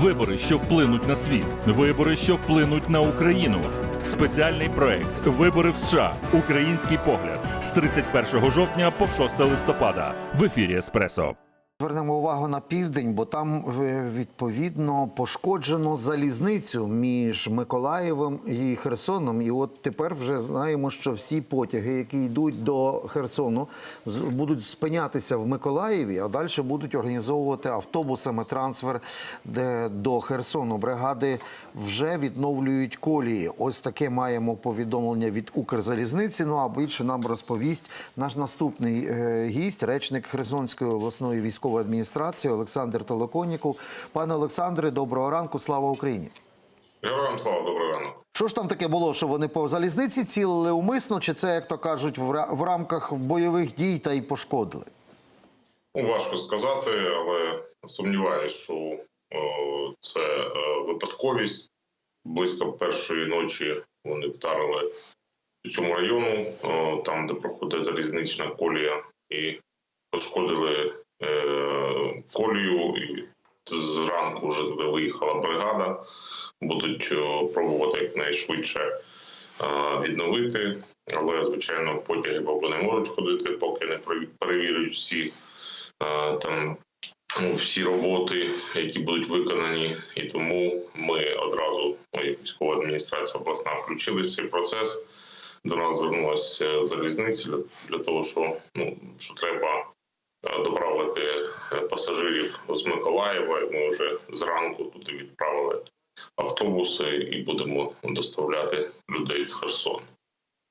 Вибори, що вплинуть на світ. Вибори, що вплинуть на Україну. Спеціальний проект Вибори в США. Український погляд з 31 жовтня по 6 листопада в ефірі Еспресо. Звернемо увагу на південь, бо там е, відповідно пошкоджено залізницю між Миколаєвом і Херсоном. І от тепер вже знаємо, що всі потяги, які йдуть до Херсону, будуть спинятися в Миколаєві, а далі будуть організовувати автобусами трансфер до Херсону. Бригади вже відновлюють колії. Ось таке маємо повідомлення від Укрзалізниці. Ну а більше нам розповість наш наступний е, гість, речник Херсонської обласної військової адміністрації Олександр Телеконіков. Пане Олександре, доброго ранку, слава Україні. Героям слава, добрий ранок. Що ж там таке було, що вони по залізниці цілили умисно, чи це, як то кажуть, в, рамках бойових дій та й пошкодили? Ну, важко сказати, але сумніваюся, що це е, випадковість. Близько першої ночі вони вдарили по цьому району, там, де проходить залізнична колія, і пошкодили колію. І зранку вже виїхала бригада. Будуть е, пробувати якнайшвидше е, відновити. Але, звичайно, потяги поки не можуть ходити, поки не переві- перевірять всі е, там ну, всі роботи, які будуть виконані, і тому ми одразу, ну, військова адміністрація обласна, включилися в цей процес. До нас звернулася залізниця для, того, що ну що треба е, доправити е, пасажирів з Миколаєва. Ми вже зранку туди відправили автобуси і будемо доставляти людей в Херсон.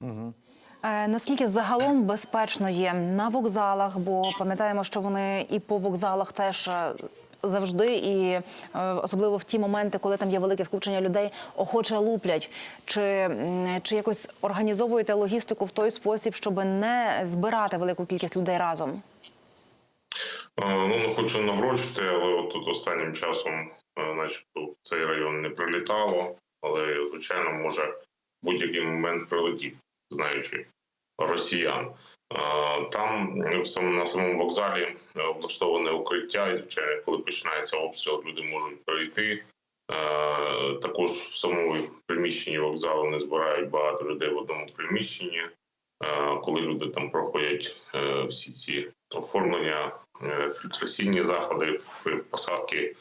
Угу. Е, Наскільки загалом безпечно є на вокзалах, бо пам'ятаємо, що вони і по вокзалах теж е, завжди, і е, особливо в ті моменти, коли там є велике скупчення людей, охоче луплять. Чи, чи якось організовуєте логістику в той спосіб, щоб не збирати велику кількість людей разом? Ну, не хочу наврочити, але от тут останнім часом, е, начебто, в цей район не прилітало, але, звичайно, може будь-який момент прилетіти, знаючи росіян. Там е, на самому вокзалі е, облаштоване укриття, і звичайно, коли починається обстріл, люди можуть прийти. Також в самому приміщенні вокзалу не збирають багато людей в одному приміщенні. Коли люди там проходять всі ці оформлення, е, фільтраційні заходи, посадки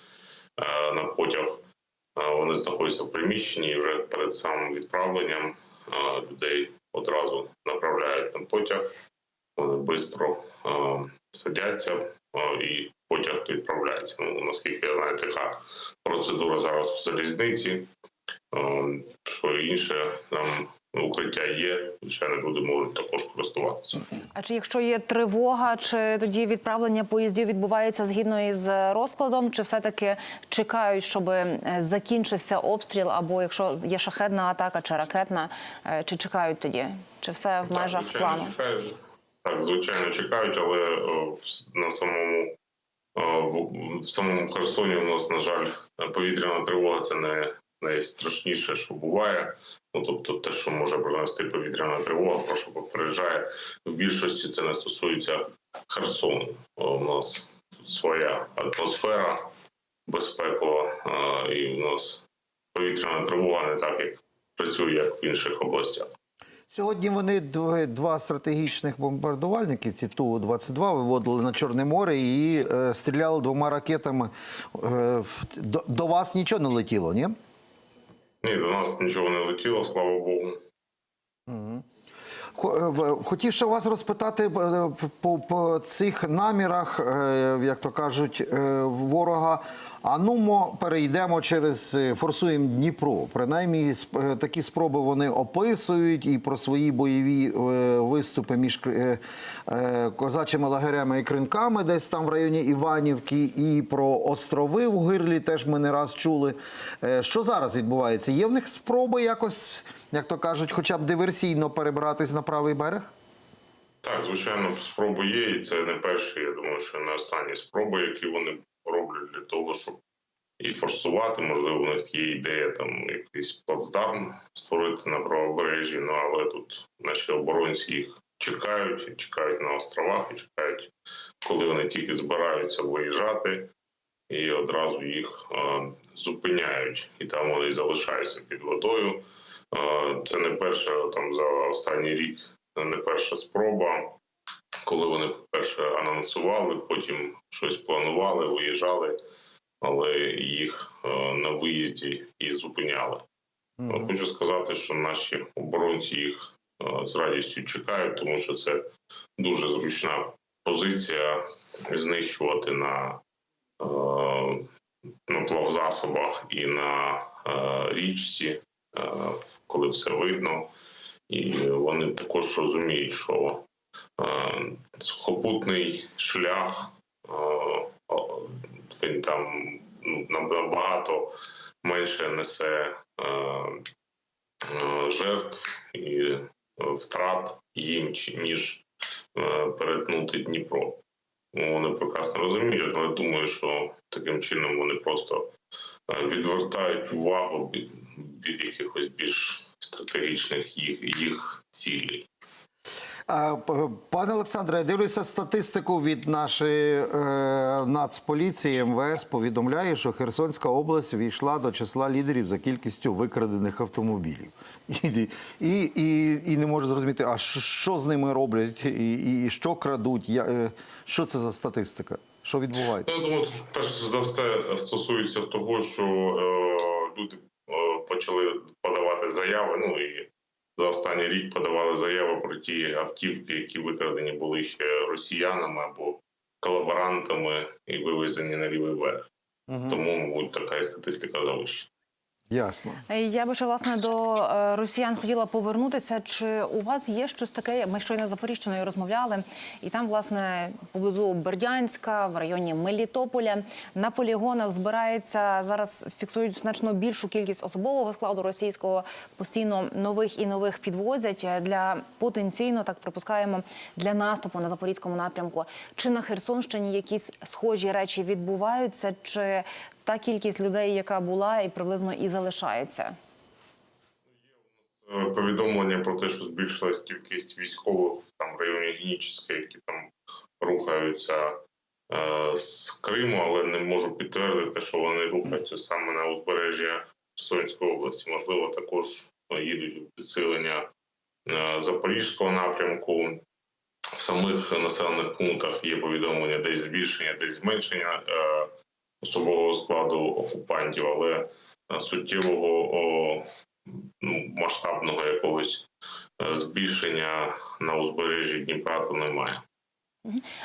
е, на потяг, е, вони знаходяться в приміщенні і вже перед самим відправленням людей одразу направляють на потяг. Вони швидко садяться і потяг відправляється. Ну, наскільки я знаю, така процедура зараз в залізниці. Що інше там укриття є, звичайно, люди можуть також користуватися. А чи якщо є тривога, чи тоді відправлення поїздів відбувається згідно із розкладом, чи все-таки чекають, щоб е, закінчився обстріл, або якщо є шахедна атака чи ракетна, е, чи чекають тоді? Чи все в межах звичайно, плану? Чекають. Так, звичайно, чекають, але е, на самому в, в самому Херсоні у нас, на жаль, повітряна тривога це не найстрашніше, що буває. Ну тобто, те, що може принести повітряна тривога, про що попереджає. В більшості це не стосується Херсону. У нас тут своя атмосфера безпекова, і у нас повітряна тривога не так, як працює як в інших областях. Сьогодні вони дв- два стратегічних бомбардувальники, ці Ту-22, виводили на Чорне море і е, стріляли двома ракетами. Е, до, до вас нічого не летіло, ні? Ні, до нас нічого не летіло, слава Богу. Е, Хотів ще вас розпитати е, по, по цих намірах, е, як то кажуть, ворога. А ну мо перейдемо через е, форсуємо Дніпро. Принаймні, е, такі спроби вони описують і про свої бойові е, виступи між козачими лагерями і кринками, десь там в районі Іванівки, і про острови в Гирлі теж ми не раз чули. Що зараз відбувається? Є в них спроби якось, як то кажуть, хоча б диверсійно перебратись на правий берег? Так, звичайно, спроби є, і це не перші. Я думаю, що не останні спроби, які вони роблять для того, щоб і форсувати. Можливо, у них є ідея там якийсь плацдарм створити на правобережжі. Ну але тут наші оборонці їх чекають, чекають на островах, і чекають, коли вони тільки збираються виїжджати, і одразу їх е, зупиняють, і там вони залишаються під водою. Е, Це не перша там за останній рік, не перша спроба, коли вони перше анонсували, потім щось планували, виїжджали, але їх е, на виїзді і зупиняли. Мгм. Хочу сказати, що наші оборонці їх е, з радістю чекають, тому що це дуже зручна позиція знищувати на, на плавзасобах і на річці, коли все видно. І вони також розуміють, що сухопутний шлях е, він там ну, набагато менше несе е, е, жертв і е, втрат їм, ніж е, перетнути Дніпро. Ну, Вони прекрасно розуміють, але думаю, що таким чином вони просто е, відвертають увагу від якихось більш стратегічних їх, їх цілей. Пане Олександре, я дивлюся статистику від нашої е, Нацполіції МВС. Повідомляє, що Херсонська область війшла до числа лідерів за кількістю викрадених автомобілів. І, і, і, і не можу зрозуміти, а що, що з ними роблять, і, і що крадуть, я, е, що це за статистика? Що відбувається? Ну, Я думаю, перш за все стосується того, що е, люди е, почали подавати заяви. Ну і за останній рік подавали заяву про ті автівки, які викрадені були ще росіянами або колаборантами і вивезені на лівий берег. Угу. Тому, мабуть, така статистика завищена. Ясно. Я би ще власне до е, росіян хотіла повернутися. Чи у вас є щось таке? Ми щойно Запоріжчиною розмовляли, і там, власне, поблизу Бердянська, в районі Мелітополя, на полігонах збирається зараз. Фіксують значно більшу кількість особового складу російського. Постійно нових і нових підвозять для потенційно, так припускаємо, для наступу на запорізькому напрямку. Чи на Херсонщині якісь схожі речі відбуваються? Чи та кількість людей, яка була, і приблизно і залишається? Е, Повідомлення про те, що збільшилась кількість військових там в районі Геніческа, які там рухаються е, з Криму, але не можу підтвердити, що вони рухаються саме на узбережжя Херсонської області. Можливо, також е, їдуть у підсилення е, Запорізького напрямку. В самих населених пунктах є повідомлення десь збільшення, десь зменшення е, особового складу окупантів, але е, суттєвого о, ну, масштабного якогось е, збільшення на узбережжі Дніпра то немає.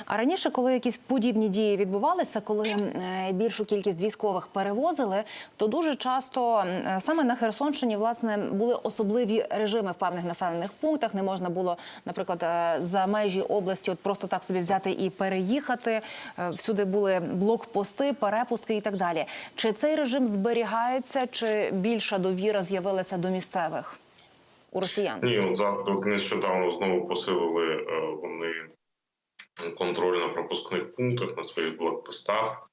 А раніше, коли якісь подібні дії відбувалися, коли е, більшу кількість військових перевозили, то дуже часто е, саме на Херсонщині власне були особливі режими в певних населених пунктах. Не можна було, наприклад, е, за межі області, от просто так собі взяти і переїхати. Всюди були блокпости, перепустки і так далі. Чи цей режим зберігається, чи більша довіра з'явилася до місцевих у росіян? Ні, от, за- от нещодавно знову посилили вони контроль на пропускних пунктах на своїх блокпостах.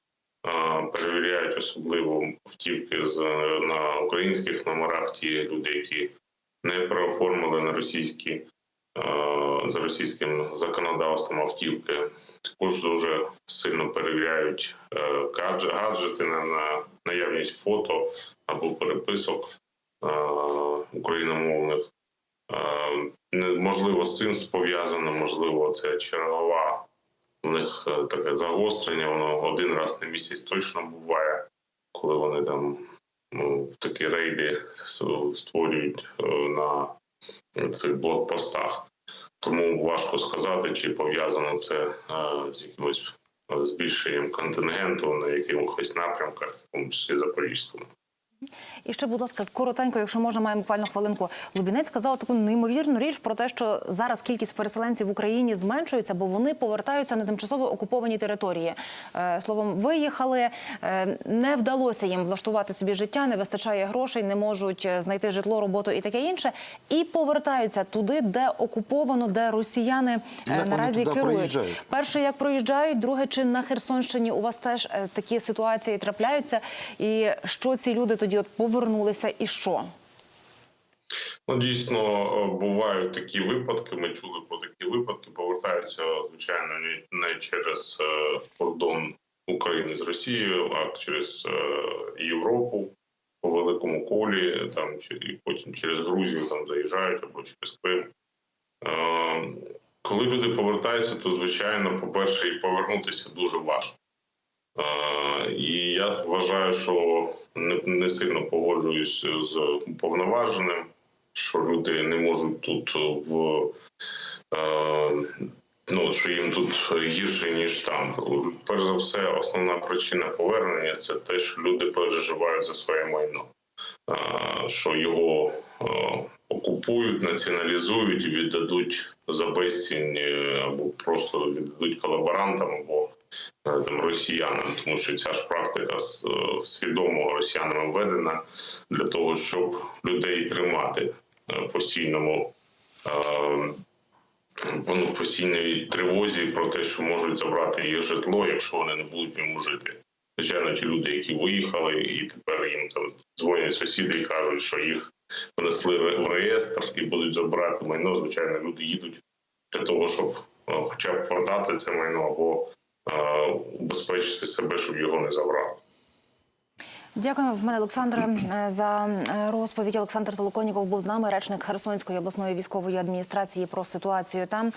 Перевіряють особливо автівки з на українських номерах ті люди, які не переоформили на російські за російським законодавством автівки. Також дуже сильно перевіряють е, гаджети на, на наявність фото або переписок україномовних. Е, Можливо, з цим пов'язано, можливо, це чергова у них е, таке загострення. Воно один раз на місяць точно буває, коли вони там ну, такі рейди створюють е, на цих блокпостах. Тому важко сказати, чи пов'язано це з якимось збільшенням контингенту на якихось напрямках, в тому числі Запорізькому. І ще, будь ласка, коротенько, якщо можна, маємо буквально хвилинку. Лубінець сказав таку неймовірну річ про те, що зараз кількість переселенців в Україні зменшується, бо вони повертаються на тимчасово окуповані території. Е, Словом, виїхали, е, не вдалося їм влаштувати собі життя, не вистачає грошей, не можуть е, знайти житло, роботу і таке інше. І повертаються туди, де окуповано, де росіяни Як наразі керують. проїжджають? Перше, як проїжджають, друге, чи на Херсонщині у вас теж такі ситуації трапляються? І що ці люди тоді от повернулися, і що? Ну, дійсно, е, бувають такі випадки. Ми чули про такі випадки. Повертаються, звичайно, не- через е, кордон України з Росією, а через е, Європу по великому колі, там і потім через Грузію там заїжджають або через Крим. Коли люди повертаються, то звичайно, по-перше, і повернутися дуже важко. Е, І я вважаю, що не, сильно погоджуюсь з повноваженим, що люди не можуть тут в е, ну що їм тут гірше ніж там. Перш за все, основна причина повернення це те, що люди переживають за своє майно, Е, що його е, окупують, націоналізують і віддадуть за безцінь е, або просто віддадуть колаборантам або е, там росіянам, тому що ця ж практика е, свідомо росіянами введена для того, щоб людей тримати е, постійному. е, в постійній тривозі про те, що можуть забрати їх житло, якщо вони не будуть в ньому жити. Звичайно, ті люди, які виїхали, і тепер їм там дзвонять сусіди і кажуть, що їх внесли в реєстр і будуть забирати майно. Звичайно, люди їдуть для того, щоб е, хоча б продати це майно або е, убезпечити себе, щоб його не забрали. Дякуємо, пане Олександре, е, за е, розповідь. Олександр Толоконіков був з нами, речник Херсонської обласної військової адміністрації про ситуацію там.